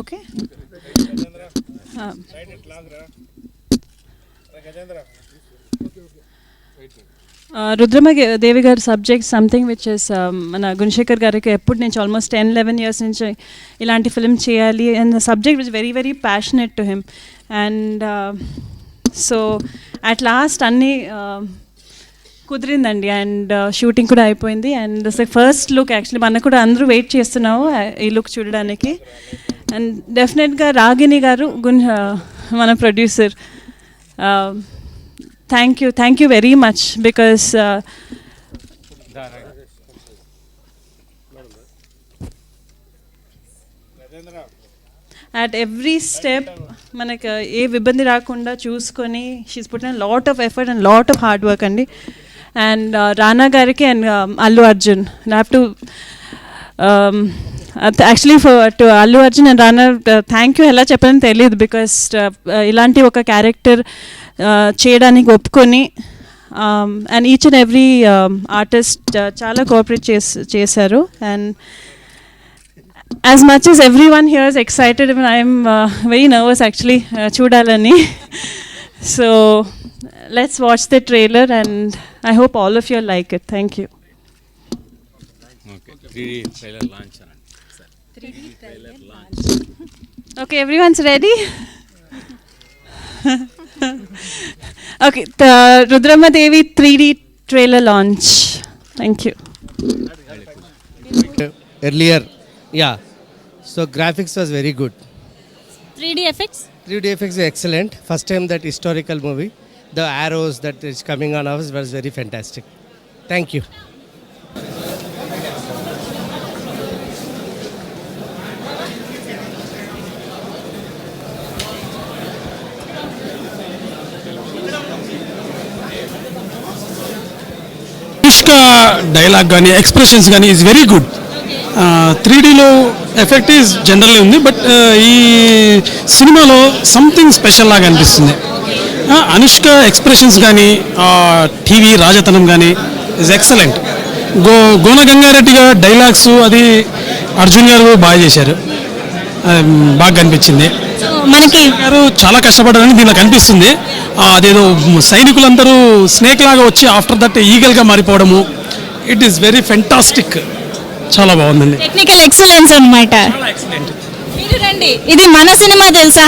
Okay. Rudrama దేవి గారి subject something which is మన గుణశేఖర్ గారికి ఎప్పుడు నుంచి ఆల్మోస్ట్ టెన్ లెవెన్ ఇయర్స్ నుంచి ఇలాంటి ఫిల్మ్ చేయాలి and subject which very very passionate to him and so at last అన్నీ కుదిరిందండి. అండ్ షూటింగ్ uh, కూడా అయిపోయింది. అండ్ ఫస్ట్ లుక్ యాక్చువల్లీ మనకు కూడా అందరూ వెయిట్ చేస్తున్నాము ఈ లుక్ చూడడానికి. అండ్ డెఫినెట్గా రాగిణి గారు గున్ మన producer thank you thank you very much because at every step మనకు ఏ ఇబ్బంది రాకుండా చూసుకొని she's put in lot of effort and lot of hard work అండి. అండ్ రానా గారికి and Allu Arjun. Have to actually for to Allu Arjun and రానర్ thank you ఎలా చెప్పాలని తెలియదు బికాస్ ఇలాంటి ఒక క్యారెక్టర్ చేయడానికి ఒప్పుకొని and each and every artist చాలా కోఆపరేట్ చేసి చేశారు. And as much as everyone here's excited I'm very nervous actually చూడాలని. So let's watch the trailer and I hope all of your like it thank you trailer launch అనండి Okay, everyone's ready? okay, the Rudrama Devi 3D trailer launch. Thank you. earlier. Yeah. So graphics was very good. 3D effects? 3D effects were excellent. First time that historical movie. The arrows that is coming on us was very fantastic. Thank you. Dialogue కానీ expressions కానీ is very good three డీలో effect is generally ఉంది but uh, ఈ సినిమాలో something special లాగా అనిపిస్తుంది. Anushka expressions కానీ TV రాజతనం కానీ ఇస్ ఎక్సలెంట్ గో గోన గంగారెడ్డిగా డైలాగ్స్ అది అర్జున్ గారు బాగా చేశారు. Um, బాగా కనిపించింది మనకి గారు చాలా కష్టపడ్డారని దీనిలో కనిపిస్తుంది. అదేదో సైనికులందరూ స్నేక్ లాగా వచ్చి ఆఫ్టర్ దట్ ఈగల్గా మారిపోవడము ఇట్ ఈస్ వెరీ ఫెంటాస్టిక్ చాలా బాగుందండి. టెక్నికల్ ఎక్సలెన్స్ రండి. ఇది మన సినిమా తెలుసా?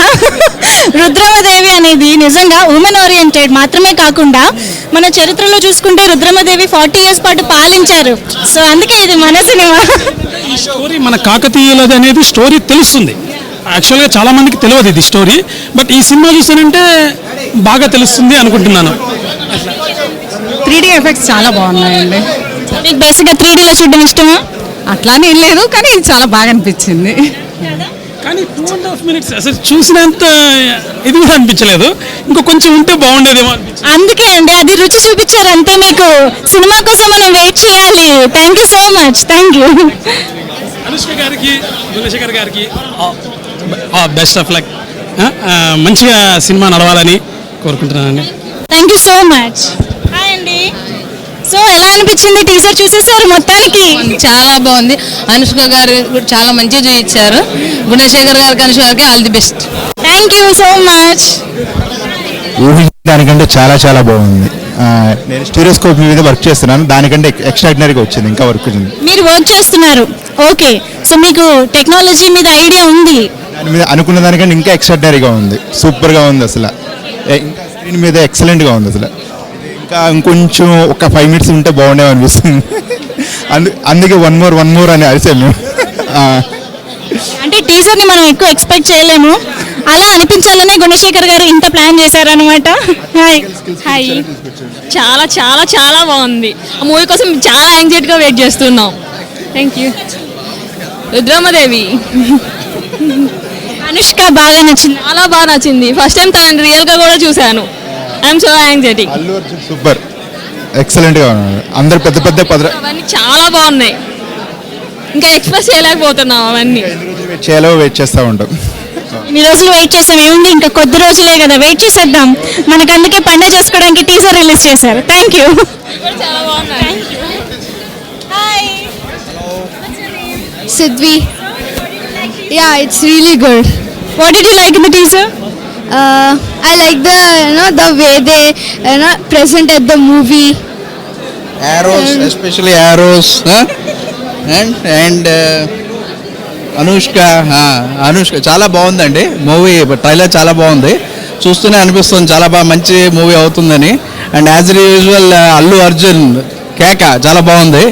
రుద్రమదేవి అనేది నిజంగా ఉమెన్ ఓరియంటెడ్ మాత్రమే కాకుండా మన చరిత్రలో చూసుకుంటే రుద్రమదేవి ఫార్టీ ఇయర్స్ పాటు పాలించారు. సో అందుకే ఇది మన సినిమా. ఈ స్టోరీ మన కాకతీయులది అనేది స్టోరీ తెలుస్తుంది. యాక్చువల్గా చాలా మందికి తెలియదు ఇది స్టోరీ బట్ ఈ సినిమా చూసానంటే బాగా తెలుస్తుంది అనుకుంటున్నాను. త్రీ ఎఫెక్ట్స్ చాలా బాగున్నాయండి. మీకు బేసిక్గా త్రీ డీలో చూడడం ఇష్టమా? అట్లానే ఏం లేదు కానీ ఇది చాలా బాగా అనిపించింది. కానీ టూ అండ్ హాఫ్ మినిట్స్ అసలు చూసినంత ఇది కూడా అనిపించలేదు. ఇంకా కొంచెం ఉంటే బాగుండేదేమో అందుకే అండి అది రుచి చూపించారు అంతే మీకు. సినిమా కోసం మనం వెయిట్ చేయాలి. Thank you so much thank you Anushka గారికి గుణశేఖర్ గారికి బెస్ట్ ఆఫ్ లక్ మంచిగా సినిమా నడవాలని కోరుకుంటున్నానండి. Thank you so much hi అండి. అనిపించింది టీజర్ చూసేసారు మొత్తానికి? చాలా బాగుంది. అనుష్క గారు కూడా చాలా మంచిగా చూపించారు గుణశేఖర్ గారికి అనుష్క గారికి all the best. Thank you so much ఊహించడానికంటే చాలా చాలా బాగుంది. నేను స్టీరియోస్కోప్ మీద వర్క్ చేస్తున్నాను. దానికంటే ఎక్స్ట్రాడినరీగా వచ్చింది ఇంకా వర్క్ వచ్చింది మీరు వర్క్ చేస్తున్నారు. ఓకే సో మీకు టెక్నాలజీ మీద ఐడియా ఉంది. దాని మీద అనుకున్న దానికంటే ఇంకా ఎక్స్ట్రాడినరీగా ఉంది. సూపర్గా ఉంది అసలు. స్క్రీన్ మీద ఎక్సలెంట్గా ఉంది అసలు. ఇంకా ఇంకొంచెం ఒక ఫైవ్ మినిట్స్ ఉంటే బాగుండేవి అనిపిస్తుంది. అందు అందుకే వన్ మోర్ వన్ మోర్ అని అరిసాం మేము ఆ, అంటే టీజర్ని మనం ఎక్కువ ఎక్స్పెక్ట్ చేయలేము. అలా అనిపించాలనే గుణశేఖర్ గారు ఇంత ప్లాన్ చేశారనమాట హాయ్ హాయ్ చాలా చాలా చాలా బాగుంది. ఆ మూవీ కోసం చాలా యాంగ్జైటీగా వెయిట్ చేస్తున్నాం. Thank you Rudramadevi. అనుష్క బాగా నచ్చింది. చాలా బాగా నచ్చింది. ఫస్ట్ టైం తనని రియల్గా కూడా చూశాను. I'm so anxiety Allu Arjun super. ఎక్సలెంట్గా ఉన్నాడు. అందరు పెద్ద పెద్ద పద అవన్నీ చాలా బాగున్నాయి. ఇంకా ఎక్స్ప్రెస్ చేయలేకపోతున్నాం అవన్నీ. వెయిట్ చేయాలో వెయిట్ చేస్తూ ఉంటాం. ఇన్ని రోజులు వెయిట్ చేసాం ఏముంది? ఇంకా కొద్ది రోజులే కదా. వెయిట్ చేసేద్దాం. మనకు అందుకే పండుగ చేసుకోవడానికి టీజర్ రిలీజ్ చేశారు. థ్యాంక్ యూ చాలా బాగున్నాయి సిద్వి like Yeah, it's really good. What did you like in the teaser? Uh, I like the you know the way they you know present at the movie. arrows, especially arrows, huh? and and uh, Anushka Anushka చాలా బాగుందండి movie trailer చాలా బాగుంది చూస్తూనే అనిపిస్తుంది చాలా బాగా మంచి movie అవుతుందని and as usual Allu Arjun కేక చాలా బాగుంది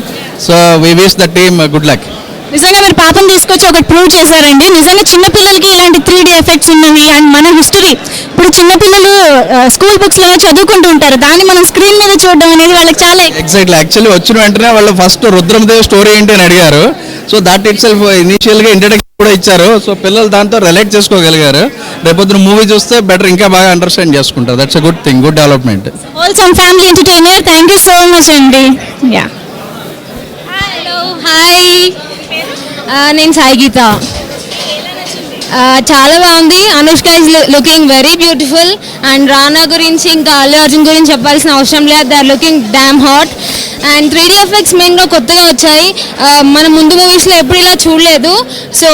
so we wish the team good luck నిజంగా మీరు పాపం తీసుకొచ్చి ఒకటి ప్రూవ్ చేశారండి. నిజంగా చిన్నపిల్లలకి ఇలాంటి త్రీ డి ఎఫెక్ట్స్ ఉన్నవి అండ్ మన హిస్టరీ ఇప్పుడు చిన్నపిల్లలు స్కూల్ బుక్స్లో చదువుకుంటూ ఉంటారు. దాన్ని మనం స్క్రీన్ మీద చూడడం అనేది వాళ్ళకి చాలా ఎగ్జాక్ట్లీ యాక్చువల్లీ వచ్చిన వెంటనే వాళ్ళు ఫస్ట్ రుద్రమదేవ్ స్టోరీ ఏంటి అని అడిగారు. సో దట్ ఇట్ సెల్ఫ్ ఇనీషియల్గా ఇంట్రడక్షన్ కూడా ఇచ్చారు. సో పిల్లలు దాంతో రిలేట్ చేసుకోగలిగారు. రేపొద్దున మూవీ చూస్తే బెటర్ ఇంకా బాగా అండర్స్టాండ్ చేసుకుంటారు. That's a good thing good development wholesome family entertainer thank you so much అండి యా నేను సాయి గీత. చాలా బాగుంది. Anushka is looking very beautiful and Rana గురించి ఇంకా అల్లు అర్జున్ గురించి చెప్పాల్సిన అవసరం లేదు. They are looking damn hot and three D effects మెయిన్గా కొత్తగా వచ్చాయి. మన ముందు మూవీస్లో ఎప్పుడు ఇలా చూడలేదు. సో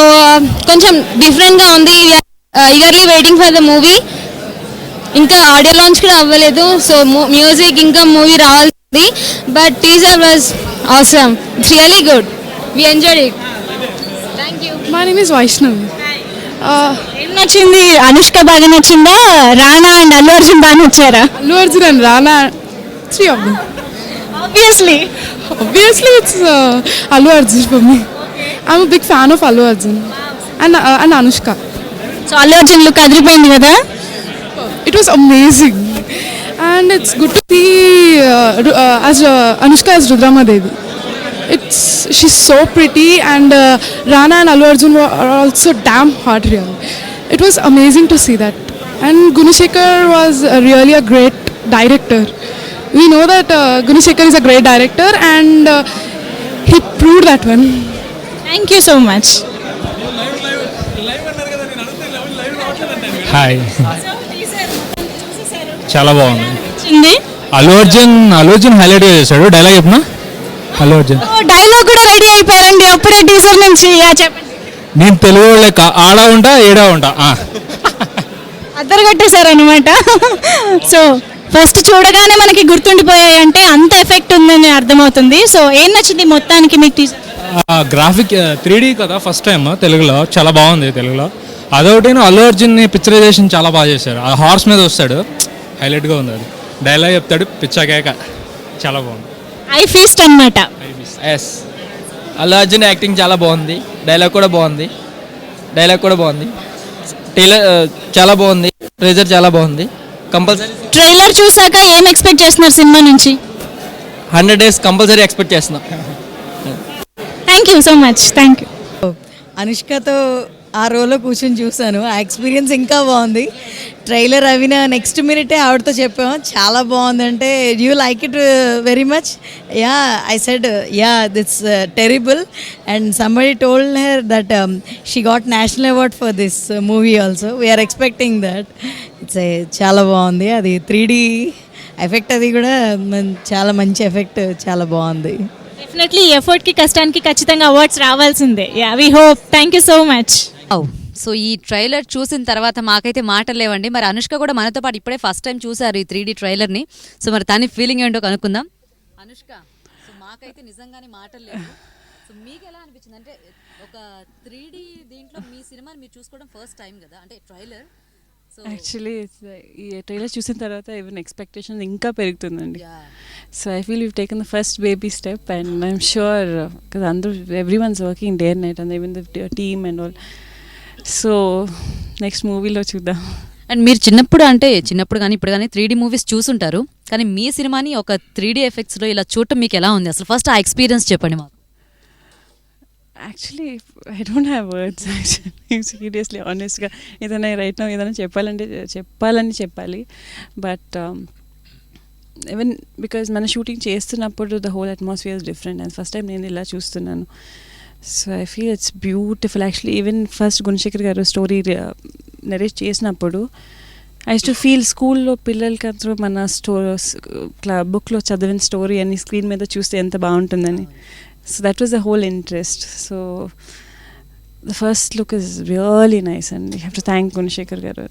కొంచెం డిఫరెంట్గా ఉంది. Eagerly waiting for the movie ఇంకా ఆడియో లాంచ్ కూడా అవ్వలేదు. సో మ్యూజిక్ ఇంకా మూవీ రావాల్సింది. బట్ టీజర్ వాజ్ అవసరం it's really good we enjoy it my name is Vaishnavi ఏం నచ్చింది? అనుష్క బాగా నచ్చిందా? రానా అండ్ అల్లు అర్జున్ బాగా నచ్చారా? Allu Arjun and Rana three of them obviously obviously it's Allu Arjun for me I'm big fan of Allu Arjun. And and Anushka. So Allu Arjun look అదిరిపోయింది కదా? It was amazing and it's good to see Anushka as Rudrama Devi It's she's so pretty, and uh, Rana and Allu Arjun were, are also damn hot. Really, it was amazing to see that. And Gunasekar was uh, really a great director. We know that uh, Gunasekar is a great director, and uh, he proved that one. Thank you so much hi చాలా బాగుంది Allu Arjun Allu Arjun highlight చేశాడు dialogue చెప్పిన Allu Arjun. Dialogue కూడా ready అయిపోయారండి. అప్పుడే teaser నుంచి చెప్పండి. నేను తెలుగు లెక్క ఆడ ఉంటా ఏడా ఉంటా. అద్దరు కొట్టేశారనమాట సో ఫస్ట్ చూడగానే మనకి గుర్తుండిపోయాయి అంటే అంత ఎఫెక్ట్ ఉందని అర్థమవుతుంది. సో ఏం నచ్చింది మొత్తానికి మీకు టీజర్ గ్రాఫిక్ త్రీ కదా ఫస్ట్ టైం తెలుగులో. చాలా బాగుంది తెలుగులో. అదొకటి అల్లు అర్జున్ని పిక్చరైజేషన్ చాలా బాగా చేశారు. ఆ హార్స్ మీద వస్తాడు. హైలైట్గా ఉంది అది. డైలాగ్ చెప్తాడు పిచ్చాకేక. చాలా బాగుంది. ఐ ఫీస్ట్ అన్నమాట. ఎస్ అల్లు అర్జున్ యాక్టింగ్ చాలా బాగుంది. డైలాగ్ కూడా బాగుంది. డైలాగ్ కూడా బాగుంది. టైలర్ చాలా బాగుంది. ట్రేజర్ చాలా బాగుంది. కంపల్సరీ ట్రైలర్ చూసాక ఏం ఎక్స్పెక్ట్ చేస్తున్నారు సినిమా నుంచి? హండ్రెడ్ డేస్ కంపల్సరీ ఎక్స్పెక్ట్ చేస్తున్నాం. Thank you so much thank you అనుష్కతో ఆ రోలో కూర్చొని చూశాను. ఆ ఎక్స్పీరియన్స్ ఇంకా బాగుంది. ట్రైలర్ అవిన నెక్స్ట్ మినిటే ఆవిడతో చెప్పాము. చాలా బాగుంది అంటే you like it very much yeah I said yeah it's terrible and somebody told her that she got national award for this movie also we are expecting that it's చాలా బాగుంది. అది three D effect అది కూడా చాలా మంచి effect చాలా బాగుంది. Definitely ఎఫర్ట్కి కష్టానికి ఖచ్చితంగా అవార్డ్స్ రావాల్సిందే. Yeah we hope thank you so much so ఈ ట్రైలర్ చూసిన తర్వాత మాకైతే మాటలు లేవండి. మరి అనుష్క కూడా మనతో పాటు ఇప్పుడే ఫస్ట్ టైం చూసారు ఈ త్రీ ట్రైలర్ని. సో మరి తని ఫీలింగ్ ఏంటో కనుక్కుందాం. అనుష్క సో మాకైతే నిజంగానే మాటలు లేవు. సో మీకు ఎలా అనిపించింది? అంటే ఒక త్రీ దీంట్లో మీ సినిమాని మీరు చూసుకోవడం ఫస్ట్ టైం కదా అంటే ట్రైలర్. సో యాక్చువల్లీ ఈ ట్రైలర్ చూసిన తర్వాత ఈవెన్ ఎక్స్పెక్టేషన్ ఇంకా పెరుగుతుందండి. So I feel you taken the first baby step and I'm sure అందరూ everyone's working day and night and even the team and all so next మూవీలో చూద్దాం. And మీరు చిన్నప్పుడు అంటే చిన్నప్పుడు కానీ ఇప్పుడు కానీ త్రీ మూవీస్ చూసుంటారు. కానీ మీ సినిమాని ఒక త్రీ డీ ఎఫెక్ట్స్లో ఇలా చూడటం మీకు ఎలా ఉంది? అసలు ఫస్ట్ ఆ ఎక్స్పీరియన్స్ చెప్పండి మాకు. Actually I don't have words actually seriously ఆనెస్ట్గా ఏదైనా రైట్ నా ఏదైనా చెప్పాలంటే చెప్పాలని చెప్పాలి. బట్ ఈవెన్ బికాజ్ మన షూటింగ్ చేస్తున్నప్పుడు the whole atmosphere is different and first time నేను ఇలా చూస్తున్నాను. So I feel it's beautiful actually even first Gunasekhar garu story narrate చేసినప్పుడు ఐ టు ఫీల్ స్కూల్లో పిల్లలకి అందరూ మన స్టో బుక్లో చదివిన స్టోరీ అని స్క్రీన్ మీద చూస్తే ఎంత బాగుంటుందని so that was the whole interest so the first look is really nice అండి you to to Gunasekhar garu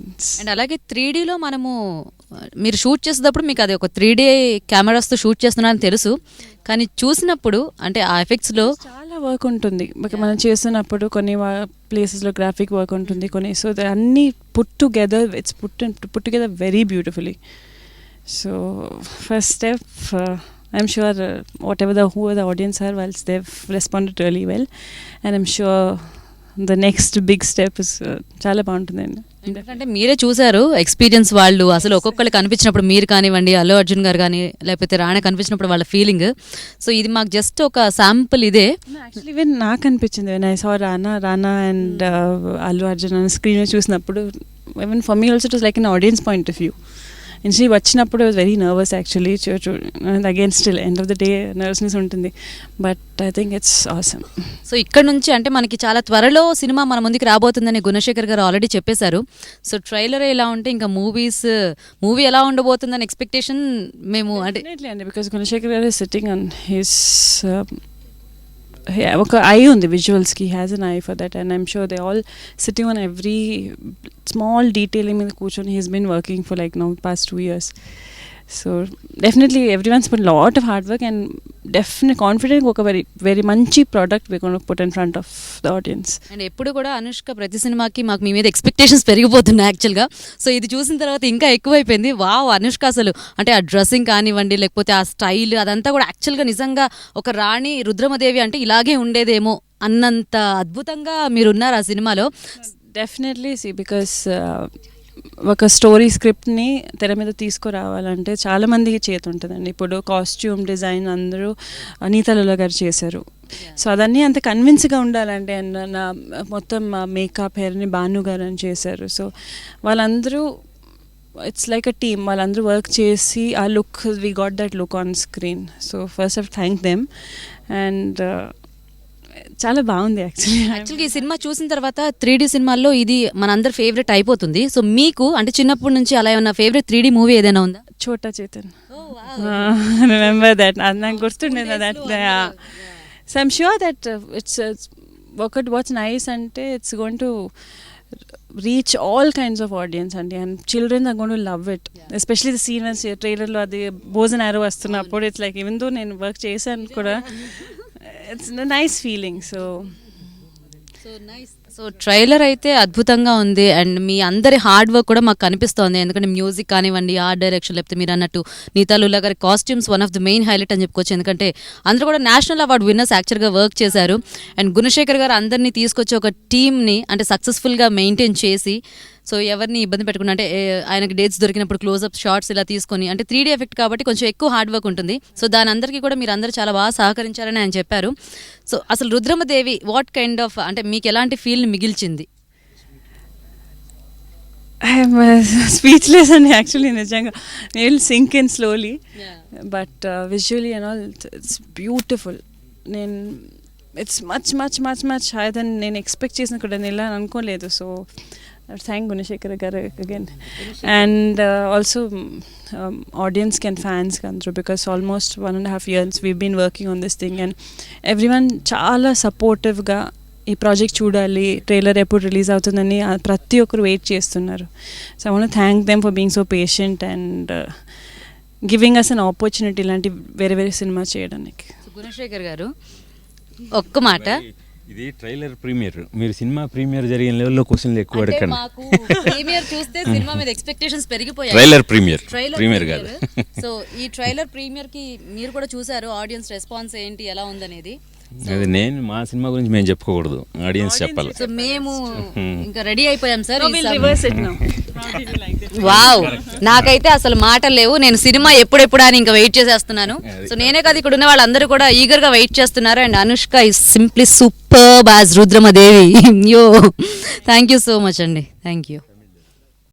and అలాగే త్రీ డీలో మనము మీరు షూట్ చేసేటప్పుడు మీకు అది ఒక త్రీ డీ కెమెరాస్తో షూట్ చేస్తున్నారని తెలుసు. కానీ చూసినప్పుడు అంటే ఆ ఎఫెక్ట్స్లో చాలా వర్క్ ఉంటుంది. మనం చేస్తున్నప్పుడు కొన్ని ప్లేసెస్లో గ్రాఫిక్ వర్క్ ఉంటుంది కొన్ని సో అన్నీ put together it's put put together very beautifully so first step I'm sure whatever the who the audience are wells Dev responded really well and I'm sure the next big step చాలా బాగుంటుందండి. ఎందుకంటే మీరే చూసారు experience వాళ్ళు అసలు ఒక్కొక్కరు కనిపించినప్పుడు మీరు కానివ్వండి అల్లు అర్జున్ గారు కానీ లేకపోతే రాణా కనిపించినప్పుడు వాళ్ళ ఫీలింగ్ సో ఇది మాకు జస్ట్ ఒక శాంపుల్ ఇదే. యాక్చువల్లీ ఈవెన్ నాకు అనిపించింది. I saw Rana Rana and Allu Arjun అని స్క్రీన్ చూసినప్పుడు even for me also it like in audience point of view నుంచి వచ్చినప్పుడు was very nervous actually again still end of the day nervousness ఉంటుంది. But I think it's awesome so ఇక్కడ నుంచి అంటే మనకి చాలా త్వరలో సినిమా మన ముందుకు రాబోతుందని గుణశేఖర్ గారు ఆల్రెడీ చెప్పేశారు. సో ట్రైలర్ ఎలా ఉంటే ఇంకా మూవీస్ మూవీ ఎలా ఉండబోతుందని ఎక్స్పెక్టేషన్ మేము అంటే అండి because Gunasekhar garu sitting on his ఒక ఐ ఉంది విజువల్స్కి has an eye for that and I'm sure they all sitting on every small detailing మీద కూర్చొని he's been working for like now past two years so definitely everyone's put lot of hard work and definite confident ఒక very very మంచి product we can put in front of the audience and ఎప్పుడు కూడా అనుష్క ప్రతి సినిమాకి మాకు మీ మీద expectations పెరిగిపోతున్నాయి యాక్చువల్గా సో ఇది చూసిన తర్వాత ఇంకా ఎక్కువైపోయింది. వావ్ అనుష్క అసలు అంటే ఆ డ్రెస్సింగ్ కానివ్వండి లేకపోతే ఆ స్టైల్ అదంతా కూడా యాక్చువల్గా నిజంగా ఒక రాణి రుద్రమదేవి అంటే ఇలాగే ఉండేదేమో అన్నంత అద్భుతంగా మీరున్నారు ఆ సినిమాలో. డెఫినెట్లీ సి బికాస్ ఒక స్టోరీ స్క్రిప్ట్ని తెర మీద తీసుకురావాలంటే చాలా మందికి చేతి ఉంటుందండి ఇప్పుడు కాస్ట్యూమ్ డిజైన్ అందరూ అనీతలలో గారు చేశారు. సో అదన్నీ అంత కన్విన్స్గా ఉండాలంటే నా మొత్తం మేకప్ హెయిర్ని భాను గారు అని చేశారు. సో వాళ్ళందరూ ఇట్స్ లైక్ అ టీమ్ వాళ్ళందరూ వర్క్ చేసి ఆ look we got that look on screen so first of thank them and చాలా బాగుంది యాక్చువల్లీ యాక్చువల్గా ఈ సినిమా చూసిన తర్వాత త్రీ డీ సినిమాల్లో ఇది మనందరి ఫేవరెట్ అయిపోతుంది. సో మీకు అంటే చిన్నప్పటి నుంచి అలా ఏమన్నా ఫేవరెట్ త్రీ డీ మూవీ ఏదైనా ఉందా? చోటా చేతన్. రిమెంబర్ దట్ నాకు గుర్తుండేది that so I'm sure that it's ఒకటి వాట్స్ నైస్ అంటే it's going to reach all kinds of audience అండి. And children are going to love it especially the scenes ట్రైలర్లో అది భోజన్ ఆరో వస్తున్నప్పుడు ఇట్స్ లైక్ ఈవెన్ దో నేను work చేశాను కూడా it's nice feeling so so nice so trailer అయితే అద్భుతంగా ఉంది అండ్ మీ అందరి హార్డ్ వర్క్ కూడా మాకు కనిపిస్తోంది. ఎందుకంటే మ్యూజిక్ కానివ్వండి ఆర్ట్ డైరెక్షన్ లేకపోతే మీరు అన్నట్టు నీతాలుల్లా గారి costumes one of the main highlight అని చెప్పుకోవచ్చు. ఎందుకంటే అందరూ కూడా నేషనల్ అవార్డు విన్నర్స్ యాక్చువల్గా వర్క్ చేశారు. అండ్ గుణశేఖర్ గారు అందరినీ తీసుకొచ్చి ఒక టీమ్ని అంటే సక్సెస్ఫుల్గా మెయింటైన్ చేసి సో ఎవరిని ఇబ్బంది పెట్టకుండా అంటే ఆయనకి డేట్స్ దొరికినప్పుడు క్లోజ్అప్ షార్ట్స్ ఇలా తీసుకొని అంటే త్రీ డీ ఎఫెక్ట్ కాబట్టి కొంచెం ఎక్కువ హార్డ్ వర్క్ ఉంటుంది. సో దాని అందరికీ కూడా మీరు అందరూ చాలా బాగా సహకరించారని ఆయన చెప్పారు. సో అసలు రుద్రమదేవి వాట్ కైండ్ ఆఫ్ అంటే మీకు ఎలాంటి ఫీల్ని మిగిల్చింది? స్పీచ్లెస్ అండి యాక్చువల్లీ నిజంగా. Will sink in slowly but visually and all it's beautiful నేను it's much much much much high then నేను ఎక్స్పెక్ట్ చేసిన కూడా నేను ఇలా అనుకోలేదు. So thank Gunasekhar garu again and also ఆడియన్స్కి అండ్ ఫ్యాన్స్కి అందరూ because almost one and half years we been working on this thing and everyone చాలా సపోర్టివ్గా ఈ ప్రాజెక్ట్ చూడాలి ట్రైలర్ ఎప్పుడు రిలీజ్ అవుతుందని ప్రతి ఒక్కరు వెయిట్ చేస్తున్నారు. So I want thank them for being so patient and giving us an opportunity ఇలాంటి వేరే వేరే సినిమా చేయడానికి. సో గుణశేఖర్ గారు ఒక్క మాట. ఇది ట్రైలర్ ప్రీమియర్. మీరు సినిమా ప్రీమియర్ జరిగిన లెవెల్లో క్వశ్చన్లు ఎక్కువ అంటే అడగండి మాకు ప్రీమియర్ చూస్తే సినిమా మీద ఎక్స్పెక్టేషన్స్ పెరిగిపోయాయి. Trailer Premiere premiere. కాదు. సో ఈ ట్రైలర్ ప్రీమియర్కి మీరు కూడా చూసారు ఆడియన్స్ రెస్పాన్స్ ఏంటి ఎలా ఉందనేది? అది నేను మా సినిమా గురించి మేము చెప్పుకోకూడదు. ఆడియన్స్ చెప్పాలి. సో మేము ఇంకా రెడీ అయిపోయాం సార్ No, వావ్. నాకైతే అసలు మాటలు లేవు. నేను సినిమా ఎప్పుడెప్పుడు అని ఇంకా వెయిట్ చేసేస్తున్నాను. సో నేనే కాదు ఇక్కడ ఉన్న వాళ్ళందరూ కూడా ఈగర్గా వెయిట్ చేస్తున్నారు. And Anushka is simply super as Rudramadevi యో థ్యాంక్ యూ సో మచ్ అండి థ్యాంక్ యూ